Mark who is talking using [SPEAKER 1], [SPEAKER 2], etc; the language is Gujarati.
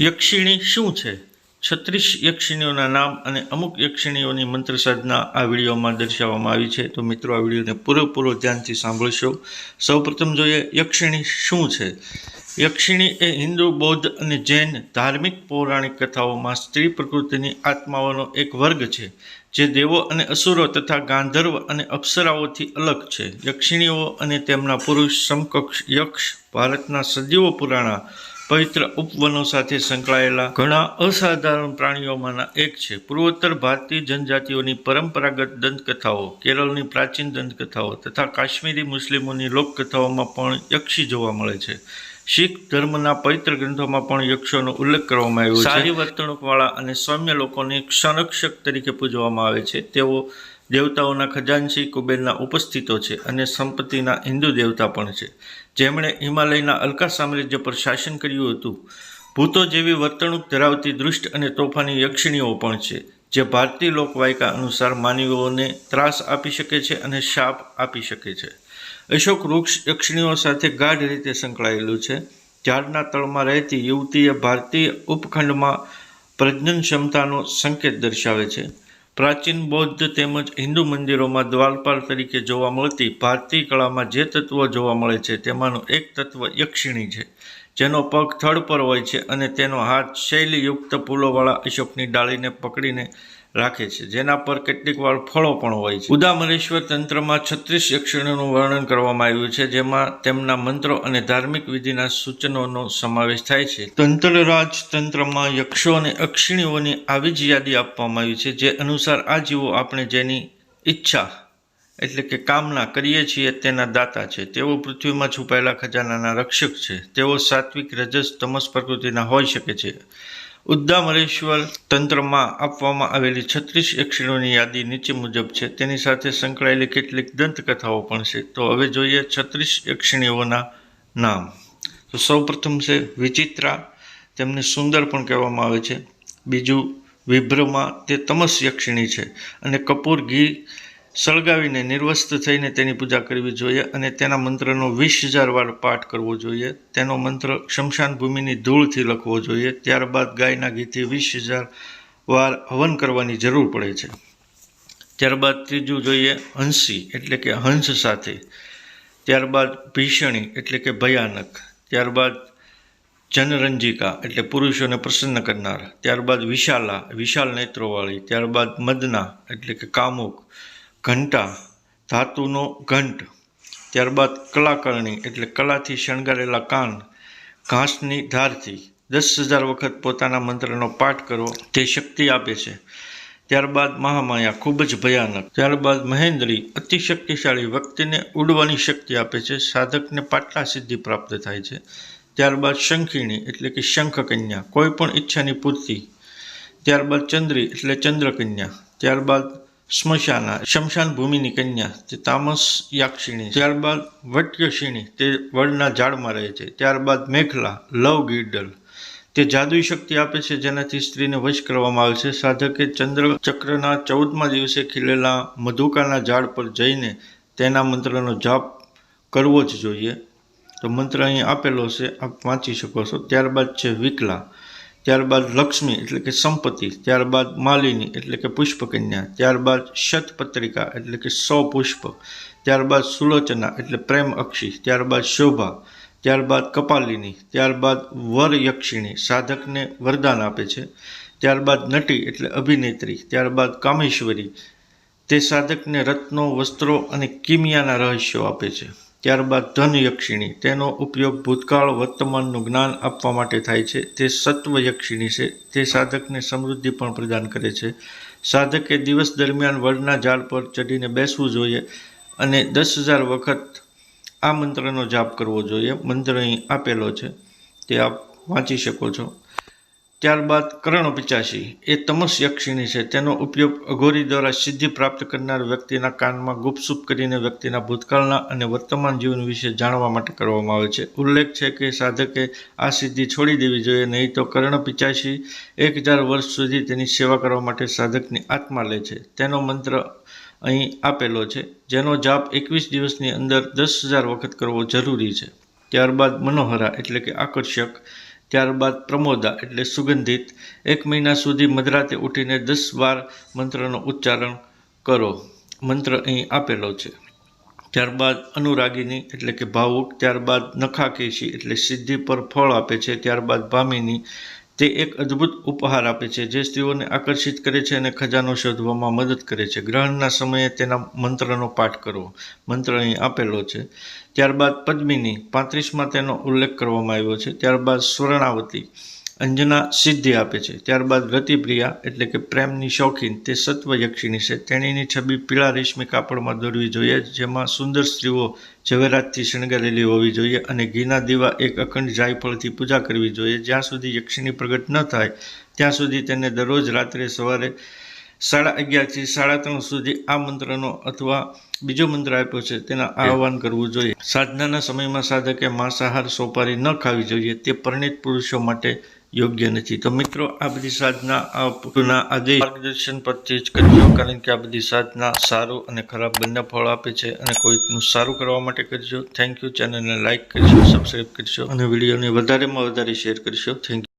[SPEAKER 1] યક્ષિણી શું છે? છત્રીસ યક્ષિણીઓના નામ અને અમુક યક્ષિણીઓની મંત્ર સાધના આ વિડીયોમાં દર્શાવવામાં આવી છે. તો મિત્રો, આ વિડીયોને પૂરેપૂરો ધ્યાનથી સાંભળશો. સૌપ્રથમ જોઈએ યક્ષિણી શું છે? યક્ષિણી એ હિન્દુ, બૌદ્ધ અને જૈન ધાર્મિક પૌરાણિક કથાઓમાં સ્ત્રી પ્રકૃતિની આત્માઓનો એક વર્ગ છે, જે દેવો અને અસુરો તથા ગાંધર્વ અને અપ્સરાઓથી અલગ છે. યક્ષિણીઓ અને તેમના પુરુષ સમકક્ષ યક્ષ ભારતના સદીઓ પુરાણા પવિત્ર ઉપવનો સાથે સંકળાયેલા ઘણા અસાધારણ પ્રાણીઓમાંના એક છે. પૂર્વોત્તર ભારતીય જનજાતિઓની પરંપરાગત દંતકથાઓ, કેરળની પ્રાચીન દંતકથાઓ તથા કાશ્મીરી મુસ્લિમોની લોકકથાઓમાં પણ યક્ષી જોવા મળે છે. શીખ ધર્મના પવિત્ર ગ્રંથોમાં પણ યક્ષોનો ઉલ્લેખ કરવામાં આવ્યો છે. સારી વર્તણૂકવાળા અને સૌમ્ય લોકોને સંરક્ષક તરીકે પૂજવામાં આવે છે. તેઓ દેવતાઓના ખજાનસી કુબેરના ઉપસ્થિતો છે અને સંપત્તિના હિન્દુ દેવતા પણ છે. જેમણે હિમાલયના અલકા સામ્રાજ્ય પર શાસન કર્યું હતું. ભૂતો જેવી વર્તણૂક ધરાવતી દુષ્ટ અને તોફાની યક્ષિણીઓ પણ છે, જે ભારતીય લોકવાયકા અનુસાર માનવીઓને ત્રાસ આપી શકે છે અને શાપ આપી શકે છે. અશોક વૃક્ષ યક્ષિણીઓ સાથે ગાઢ રીતે સંકળાયેલું છે. ઝાડના તળમાં રહેતી યુવતીએ ભારતીય ઉપખંડમાં પ્રજનન ક્ષમતાનો સંકેત દર્શાવે છે. પ્રાચીન બૌદ્ધ તેમજ હિન્દુ મંદિરોમાં દ્વારપાલ તરીકે જોવા મળતી ભારતીય કળામાં જે તત્વો જોવા મળે છે, તેમાંનું એક તત્વ યક્ષિણી છે. જેનો પગ થડ પર હોય છે અને તેનો હાથ શૈલીયુક્ત ફૂલોવાળા અશોકની ડાળીને પકડીને રાખે છે. જેના પર કેટલીક વાર ફળો પણ હોય છે. ઉદામરેશ્વર તંત્રમાં છત્રીસ યક્ષિણીઓનું વર્ણન કરવામાં આવ્યું છે, જેમાં તેમના મંત્રો અને ધાર્મિક વિધિના સૂચનોનો સમાવેશ થાય છે. તંત્રરાજ તંત્રમાં યક્ષો અને અક્ષિણીઓની આવી જ યાદી આપવામાં આવી છે, જે અનુસાર આ જીવો આપણે જેની ઈચ્છા એટલે કે કામના કરીએ છીએ તેના દાતા છે. તેઓ પૃથ્વીમાં છુપાયેલા ખજાનાના રક્ષક છે. તેઓ સાત્વિક રજસ, તમસ પ્રકૃતિના હોઈ શકે છે. ઉદ્દામરેશ્વર તંત્રમાં આપવામાં આવેલી છત્રીસ યક્ષિણીઓની યાદી નીચે મુજબ છે. તેની સાથે સંકળાયેલી કેટલીક દંતકથાઓ પણ છે. તો હવે જોઈએ છત્રીસ યક્ષિણીઓના નામ. તો સૌપ્રથમ છે વિચિત્રા. તેમને સુંદર પણ કહેવામાં આવે છે. બીજું વિભ્રમા. તે તમસ યક્ષિણી છે. અને કપૂર ઘી સળગાવીને નિર્વસ્ત થઈને તેની પૂજા કરવી જોઈએ અને તેના મંત્રનો વીસ હજાર વાર પાઠ કરવો જોઈએ. તેનો મંત્ર શમશાન ભૂમિની ધૂળથી લખવો જોઈએ. ત્યારબાદ ગાયના ઘીથી વીસ હજાર વાર હવન કરવાની જરૂર પડે છે. ત્યારબાદ ત્રીજું જોઈએ હંસી, એટલે કે હંસ સાથે. ત્યારબાદ ભીષણી, એટલે કે ભયાનક. ત્યારબાદ જનરંજિકા, એટલે પુરુષોને પ્રસન્ન કરનાર. ત્યારબાદ વિશાલા, વિશાલ નેત્રોવાળી. ત્યારબાદ મદના, એટલે કે કામુક. ઘંટા, ધાતુનો ઘંટ, ત્યારબાદ કલાકરણી એટલે કલાથી શણગારેલા કાન, ઘાસની ધારથી દસ હજાર વખત પોતાના મંત્રનો પાઠ કરવો તે શક્તિ આપે છે. ત્યારબાદ મહામાયા ખૂબ જ ભયાનક. ત્યારબાદ મહેન્દ્રી અતિ શક્તિશાળી વ્યક્તિને ઉડવાની શક્તિ આપે છે, સાધકને પાટલા સિદ્ધિ પ્રાપ્ત થાય છે. ત્યારબાદ શંખિણી એટલે કે શંખકન્યા, કોઈ પણ ઈચ્છાની પૂર્તિ. ત્યારબાદ ચંદ્રી એટલે ચંદ્રકન્યા. ત્યારબાદ સ્મશાના, શમશાન ભૂમિની કન્યા તે તામસ યાક્ષિણી, ત્યારબાદ વટ્યક્ષિણી, તે વડના ઝાડમાં રહે છે. ત્યારબાદ મેખલા, લવ ગીડલ તે જાદુઈ શક્તિ આપે છે, જેનાથી સ્ત્રીને વશ કરવામાં આવે છે. સાધકે ચંદ્ર ચક્રના ચૌદમા દિવસે ખીલેલા મધુકાના ઝાડ પર જઈને તેના મંત્રનો જાપ કરવો જ જોઈએ. તો મંત્ર અહીં આપેલો છે, આપ વાંચી શકો છો. ત્યારબાદ છે વિકલા. ત્યારબાદ લક્ષ્મી એટલે કે સંપત્તિ, ત્યારબાદ માલિની એટલે કે પુષ્પકન્યા, ત્યારબાદ શતપત્રિકા એટલે કે સો પુષ્પ ત્યારબાદ સુલોચના એટલે પ્રેમ અક્ષી, ત્યારબાદ શોભા, ત્યારબાદ કપાલિની, ત્યારબાદ વરયક્ષિણી, સાધકને વરદાન આપે છે. ત્યારબાદ નટી એટલે અભિનેત્રી, ત્યારબાદ કામેશ્વરી, તે સાધકને રત્નો, વસ્ત્રો અને કિમિયાના રહસ્યો આપે છે. ત્યારબાદ ધન યક્ષિણી. તેનો ઉપયોગ ભૂતકાળ વર્તમાનનું જ્ઞાન આપવા માટે થાય છે. તે સત્વ યક્ષિણી છે. તે સાધકને સમૃદ્ધિ પણ પ્રદાન કરે છે. સાધકે દિવસ દરમિયાન વડના ઝાડ પર ચડીને બેસવું જોઈએ અને દસ હજાર વખત આ મંત્રનો જાપ કરવો જોઈએ. મંત્ર અહીં આપેલો છે. તે આપ વાંચી શકો છો. ત્યારબાદ કરણ પિચાસી એ તમસ યક્ષિણી છે. તેનો ઉપયોગ અઘોરી દ્વારા સિદ્ધિ પ્રાપ્ત કરનાર વ્યક્તિના કાનમાં ગુપસુપ કરીને વ્યક્તિના ભૂતકાળના અને વર્તમાન જીવન વિશે જાણવા માટે કરવામાં આવે છે. ઉલ્લેખ છે કે સાધકે આ સિદ્ધિ છોડી દેવી જોઈએ, નહીં તો કર્ણ પિચાસી એક હજાર વર્ષ સુધી તેની સેવા કરવા માટે સાધકની આત્મા લે છે. તેનો મંત્ર અહીં આપેલો છે, જેનો જાપ એકવીસ દિવસની અંદર દસ હજાર વખત કરવો જરૂરી છે. ત્યારબાદ મનોહરા એટલે કે આકર્ષક ત્યારબાદ પ્રમોદા એટલે સુગંધિત. એક મહિના સુધી મધરાતે ઉઠીને દસ વાર મંત્રનો ઉચ્ચારણ કરો. મંત્ર અહીં આપેલો છે. ત્યારબાદ અનુરાગિની એટલે કે ભાવુક, ત્યારબાદ નખાકેશી એટલે સિદ્ધિ પર ફળ આપે છે. ત્યારબાદ ભામિની તે એક અદ્ભુત ઉપહાર આપે છે, જે સ્ત્રીઓને આકર્ષિત કરે છે અને ખજાનો શોધવામાં મદદ કરે છે. ગ્રહણના સમયે તેના મંત્રનો પાઠ કરવો, મંત્ર અહીં આપેલો છે. ત્યારબાદ પદ્મિની પાંત્રીસમાં તેનો ઉલ્લેખ કરવામાં આવ્યો છે. ત્યારબાદ સ્વર્ણાવતી અંજના સિદ્ધિ આપે છે. ત્યારબાદ રતિપ્રિયા એટલે કે પ્રેમની શોખીન, તે સત્વ યક્ષિણી છે. તેણીની છબી પીળા રેશમી કાપડમાં દોરવી જોઈએ, જેમાં સુંદર સ્ત્રીઓ ઝવેરાતથી શણગારેલી હોવી જોઈએ અને ઘીના દીવા એક અખંડ જાયફળથી પૂજા કરવી જોઈએ. જ્યાં સુધી યક્ષિણી પ્રગટ ન થાય, ત્યાં સુધી તેને દરરોજ રાત્રે સવારે સાડા અગિયારથી સાડા ત્રણ સુધી આ મંત્રનો અથવા બીજો મંત્ર આપ્યો છે તેના આહવાન કરવું જોઈએ. સાધનાના સમયમાં સાધકે માંસાહાર સોપારી ન ખાવી જોઈએ તે પરિણિત પુરુષો માટે યોગ્ય નથી. તો મિત્રો આ બધી સાધના આ પૂરના આદેશ માર્ગદર્શન પરથી જ કરજો કારણ કે આ બધી સાધના સારું અને ખરાબ બંને ફળ આપે છે અને કોઈકનું સારું કરવા માટે કરજો થેન્ક યુ ચેનલને લાઇક કરજો સબસ્ક્રાઈબ કરશો અને વિડીયોને વધારેમાં વધારે શેર કરશો. Thank you